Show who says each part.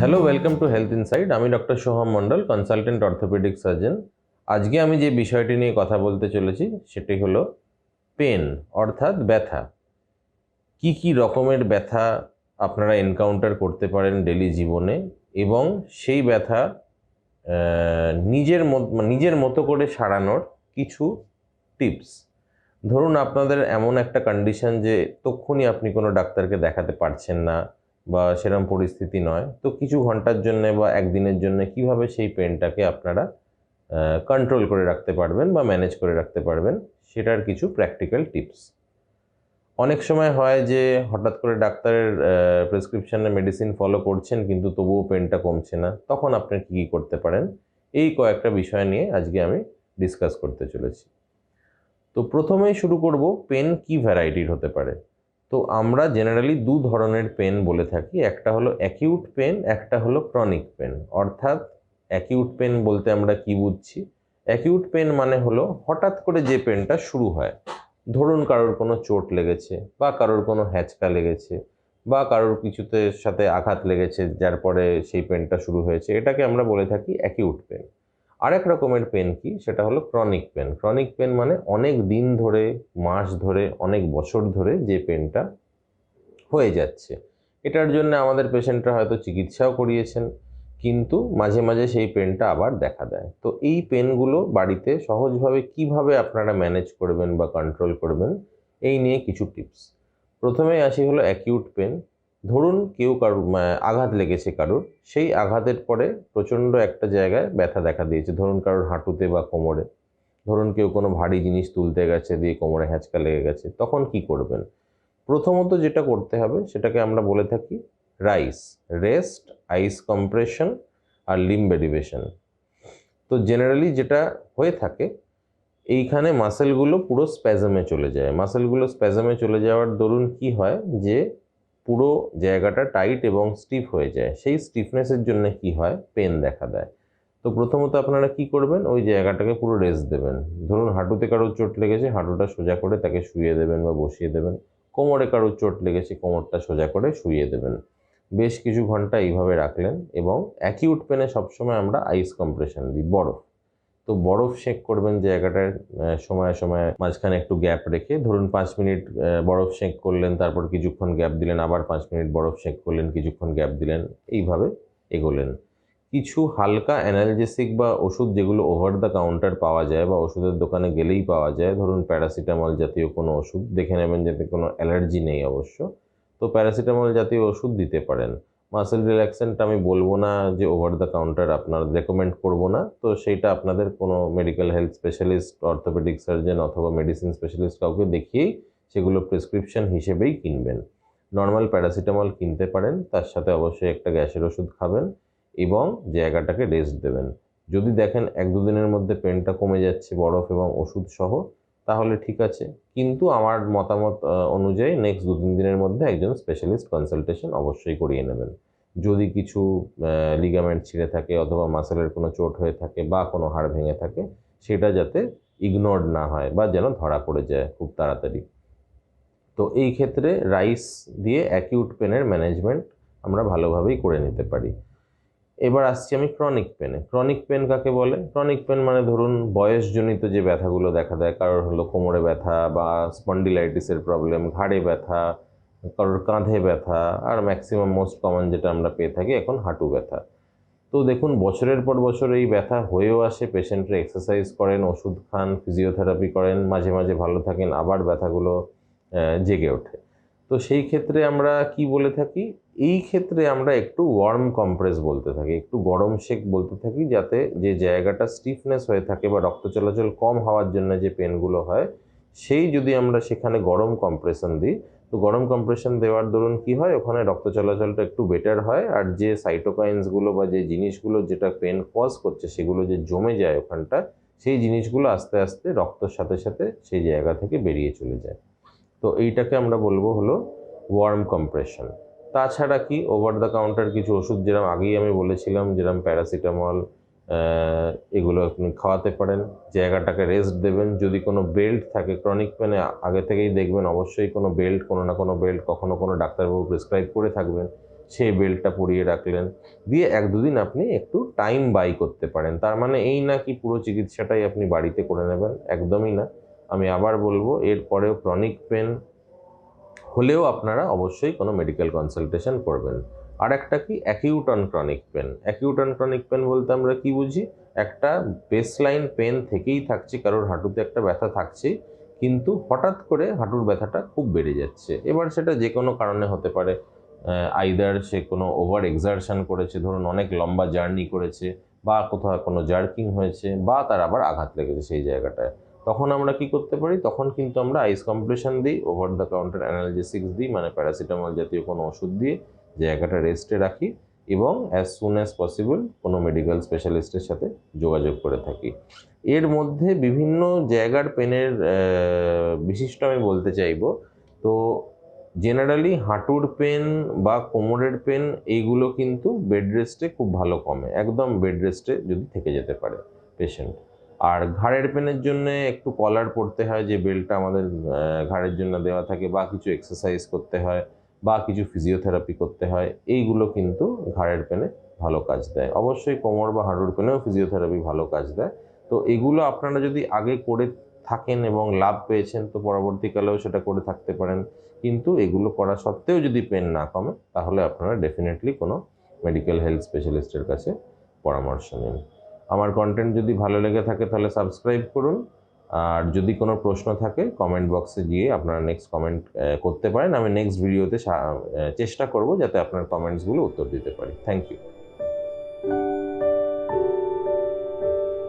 Speaker 1: Hello welcome to health inside আমি doctor Soham Mondal consultant orthopaedic surgeon আজকে আমি যে বিষয়টি নিয়ে কথা বলতে চলেছি, সেটি হলো পেন অর্থাৎ ব্যথা। কি কি রকমের ব্যথা আপনারা এনকাউন্টার করতে পারেন ডেলি জীবনে, এবং সেই ব্যথা নিজের মত- নিজের মতো করে সারানোর কিছু টিপস ধরুন আপনাদের এমন একটা কন্ডিশন যে তক্ষুনি আপনি কোনো ডাক্তারকে দেখাতে পারছেন না বা সেরকম পরিস্থিতি নয়। তো কিছু ঘণ্টার জন্য বা একদিনের জন্য কীভাবে সেই পেনটাকে আপনারা কন্ট্রোল করে রাখতে পারবেন বা ম্যানেজ করে রাখতে পারবেন, সেটার কিছু প্র্যাকটিক্যাল টিপস অনেক সময় হয় যে হঠাৎ করে ডাক্তারের প্রেসক্রিপশনে মেডিসিন ফলো করছেন কিন্তু তবুও পেনটা কমছে না। তখন আপনি কী কী করতে পারেন? এই কয়েকটা বিষয় নিয়ে আজকে আমি ডিসকাস করতে চলেছি। তো প্রথমেই শুরু করব, পেন কি ভ্যারাইটির হতে পারে? তো আমরা জেনারেলি দু ধরনের পেন বলে থাকি, একটা হলো অ্যাকিউট পেন একটা হলো ক্রনিক পেন অর্থাৎ অ্যাকিউট পেন বলতে আমরা কি বুঝছি? অ্যাকিউট পেন মানে হলো হঠাৎ করে যে পেনটা শুরু হয়। ধরুন কারোর কোনো চোট লেগেছে, বা কারোর কোনো হ্যাচকা লেগেছে, বা কারোর কিছুতে সাথে আঘাত লেগেছে, যার পরে সেই পেনটা শুরু হয়েছে। এটাকে আমরা বলে থাকি অ্যাকিউট পেন আরেক রকমের পেন কি? সেটা হলো ক্রনিক পেন। ক্রনিক পেন মানে অনেক দিন ধরে, মাস ধরে, অনেক বছর ধরে যে পেনটা হয়ে যাচ্ছে। এটার জন্য আমাদের পেশেন্টরা হয়তো চিকিৎসাও করিয়েছেন, কিন্তু মাঝে মাঝে সেই পেনটা আবার দেখা দেয়। তো এই পেনগুলো বাড়িতে সহজভাবে কীভাবে আপনারা ম্যানেজ করবেন বা কন্ট্রোল করবেন, এই নিয়ে কিছু টিপস। প্রথমে আসি হলো অ্যাকিউট পেন। ধরুন কেউ কারুর আঘাত লেগেছে কারুর, সেই আঘাতের পরে প্রচণ্ড একটা জায়গায় ব্যথা দেখা দিয়েছে। ধরুন কারোর হাঁটুতে বা কোমরে। ধরুন কেউ কোনো ভারী জিনিস তুলতে গেছে, দিয়ে কোমরে হ্যাঁচকা লেগে গেছে, তখন কি করবেন? প্রথমত যেটা করতে হবে, সেটাকে আমরা বলে থাকি রাইস, রেস্ট, আইস কম্প্রেশন আর লিম্ব এলিভেশন তো জেনারেলি যেটা হয়ে থাকে, এইখানে মাসেলগুলো পুরো স্প্যাজমে চলে যায়। মাসেলগুলো স্প্যাজমে চলে যাওয়ার দরুন কি হয় যে পুরো জায়গাটা টাইট এবং স্টিফ হয়ে যায়। সেই স্টিফনেসের জন্য কি হয়? পেন দেখা দেয়। তো প্রথমত আপনারা কি করবেন? ওই জায়গাটাকে পুরো রেস্ট দেবেন। ধরুন হাঁটুতে কারোর চোট লেগেছে, হাঁটুটা সোজা করে তাকে শুয়ে দেবেন বা বসিয়ে দেবেন। কোমরে কারোর চোট লেগেছে, কোমরটা সোজা করে শুয়ে দেবেন। বেশ কিছু ঘণ্টা এইভাবে রাখলেন এবং অ্যাকিউট পেনে সবসময় আমরা আইস কম্প্রেশন দিই, বরফ। তো বরফ শেক করবেন জায়গাটার সময়ে সময়ে মাঝখানে একটু গ্যাপ রেখে, ধরুন পাঁচ মিনিট বরফ শেক করলেন, তারপর কিছুক্ষণ গ্যাপ দিলেন, আবার পাঁচ মিনিট বরফ শেক করলেন, কিছুক্ষণ গ্যাপ দিলেন, এইভাবে এগোলেন। কিছু হালকা অ্যানালজেসিক বা ওষুধ যেগুলো ওভার দ্য কাউন্টার পাওয়া যায় বা ওষুধের দোকানে গেলেই পাওয়া যায়, ধরুন প্যারাসিটামল জাতীয় কোনো ওষুধ, দেখে নেবেন যাতে কোনো অ্যালার্জি নেই অবশ্য, তো প্যারাসিটামল জাতীয় ওষুধ দিতে পারেন। মাসেল রিল্যাক্সেন্ট আমি বলব না যে ওভার দ্য কাউন্টার আপনার রেকমেন্ড করব না। তো সেইটা আপনাদের কোনো medical health specialist orthopaedic surgeon অথবা মেডিসিন স্পেশালিস্ট কাউকে দেখিয়েই সেগুলো প্রেসক্রিপশন হিসেবেই কিনবেন। নর্মাল প্যারাসিটামল কিনতে পারেন, তার সাথে অবশ্যই একটা গ্যাসের ওষুধ খাবেন এবং জায়গাটাকে রেস্ট দেবেন। যদি দেখেন এক দুদিনের মধ্যে পেনটা কমে যাচ্ছে, বরফ এবং ওষুধ সহ তাহলে ঠিক আছে। কিন্তু আমার মতামত অনুযায়ী নেক্সট দু তিন দিনের মধ্যে একজন স্পেশালিস্ট কনসালটেশন অবশ্যই করিয়ে নেবেন। যদি কিছু লিগামেন্ট ছিঁড়ে থাকে অথবা মাসেলের কোনো চোট হয়ে থাকে বা কোনো হাড় ভেঙে থাকে, সেটা যাতে ইগনোরড না হয় বা যেন ধরা পড়ে যায় খুব তাড়াতাড়ি। তো এই ক্ষেত্রে রাইস দিয়ে অ্যাকিউট পেনের ম্যানেজমেন্ট আমরা ভালোভাবেই করে নিতে পারি। এবার আসছি আমি ক্রনিক পেনে ক্রনিক পেন কাকে বলে? ক্রনিক পেন মানে ধরুন বয়সজনিত যে ব্যথাগুলো দেখা দেয়, কারোর হলো কোমরে ব্যথা বা স্পন্ডিলাইটিসের প্রবলেম ঘাড়ে ব্যথা, কারোর কাঁধে ব্যথা, আর ম্যাক্সিমাম মোস্ট কমন যেটা আমরা পেয়ে থাকি এখন হাঁটু ব্যথা। তো দেখুন, বছরের পর বছর এই ব্যথা হয়েও আসে, পেশেন্টরা এক্সারসাইজ করেন, ওষুধ খান ফিজিওথেরাপি করেন, মাঝে মাঝে ভালো থাকেন, আবার ব্যথাগুলো জেগে ওঠে। তো সেই ক্ষেত্রে আমরা কি বলে থাকি? এই ক্ষেত্রে আমরা একটু ওয়ার্ম কম্প্রেস বলতে থাকি, একটু গরম শেক বলতে থাকি, যাতে যে জায়গাটা স্টিফনেস হয়ে থাকে বা রক্ত চলাচল কম হওয়ার জন্য যে পেনগুলো হয়, সেই যদি আমরা সেখানে গরম কম্প্রেশন দিই, তো গরম কম্প্রেশন দেওয়ার দরুন কি হয়? ওখানে রক্ত চলাচলটা একটু বেটার হয়, আর যে সাইটোকাইন্সগুলো বা যে জিনিসগুলো যেটা পেন কজ করছে, সেগুলো যে জমে যায় ওখানটা, সেই জিনিসগুলো আস্তে আস্তে রক্তর সাথে সাথে সেই জায়গা থেকে বেরিয়ে চলে যায়। তো এইটাকে আমরা বলব হলো ওয়ার্ম কম্প্রেশন তাছাড়া কি ওভার দ্য কাউন্টার কিছু ওষুধ যেরকম আগেই আমি বলেছিলাম যেরকম প্যারাসিটামল এগুলো আপনি খাওয়াতে পারেন। জায়গাটাকে রেস্ট দেবেন। যদি কোনো বেল্ট থাকে ক্রনিক পেনে আগে থেকেই দেখবেন, অবশ্যই কোনো বেল্ট কোনো না কোনো বেল্ট কখনো কোনো ডাক্তারবাবু প্রেসক্রাইব করে থাকবেন, সেই বেল্টটা পরিয়ে রাখলেন। দিয়ে এক দুদিন আপনি একটু টাইম বাই করতে পারেন। তার মানে এই না কি পুরো চিকিৎসাটাই আপনি বাড়িতে করে নেবেন? একদমই না। আমি আবার বলব, এরপরেও ক্রনিক পেন হলেও আপনারা অবশ্যই কোনো মেডিকেল কনসালটেশন করবেন। আর একটা কি? Acute on chronic pain acute on chronic pain বলতে আমরা কি বুঝি? একটা বেসলাইন পেন থেকেই থাকছে, কারোর হাঁটুতে একটা ব্যথা থাকছেই, কিন্তু হঠাৎ করে হাঁটুর ব্যথাটা খুব বেড়ে যাচ্ছে। এবার সেটা যে কোনো কারণে হতে পারে। আইদার সে কোনো ওভার এক্সারশন করেছে, ধরুন অনেক লম্বা জার্নি করেছে, বা কোথাও কোনো জার্কিং হয়েছে, বা তার আবার আঘাত লেগেছে সেই জায়গাটায়। তখন আমরা কি করতে পারি? তখন কিন্তু আমরা আইস কম্প্রেশন দিই ওভার দ্য কাউন্টার অ্যানালজেসিক্স দিই মানে প্যারাসিটামল জাতীয় কোনো ওষুধ দিয়ে জায়গাটা রেস্টে রাখি এবং অ্যাজ সুন অ্যাজ পসিবল কোনো মেডিকেল স্পেশালিস্টের সাথে যোগাযোগ করে থাকি। এর মধ্যে বিভিন্ন জায়গার পেনের বিশিষ্ট আমি বলতে চাইব। তো জেনারেলি হাঁটুর পেন বা কোমরের পেন এইগুলো কিন্তু বেড রেস্টে খুব ভালো কমে, একদম বেড রেস্টে যদি থেকে যেতে পারে পেশেন্ট আর ঘাড়ের পেনের জন্য একটু কলার পড়তে হয়, যে বেল্টটা আমাদের ঘাড়ের জন্য দেওয়া থাকে, বা কিছু এক্সারসাইজ করতে হয়, বা কিছু ফিজিওথেরাপি করতে হয়, এইগুলো কিন্তু ঘাড়ের পেনে ভালো কাজ দেয়। অবশ্যই কোমর বা হাঁটুর পেনেও ফিজিওথেরাপি ভালো কাজ দেয়। তো এগুলো আপনারা যদি আগে করে থাকেন এবং লাভ পেয়েছেন, তো পরবর্তীকালেও সেটা করে থাকতে পারেন। কিন্তু এগুলো করা সত্ত্বেও যদি পেন না কমে, তাহলে আপনারা ডেফিনেটলি কোনো মেডিকেল হেলথ স্পেশালিস্টের কাছে পরামর্শ নিন। আমার কন্টেন্ট যদি ভালো লেগে থাকে তাহলে সাবস্ক্রাইব করুন। আর যদি কোনো প্রশ্ন থাকে কমেন্ট বক্সে গিয়ে আপনারা নেক্সট কমেন্ট করতে পারেন। আমি নেক্সট ভিডিওতে চেষ্টা করব যাতে আপনার কমেন্টসগুলো উত্তর দিতে পারি। Thank you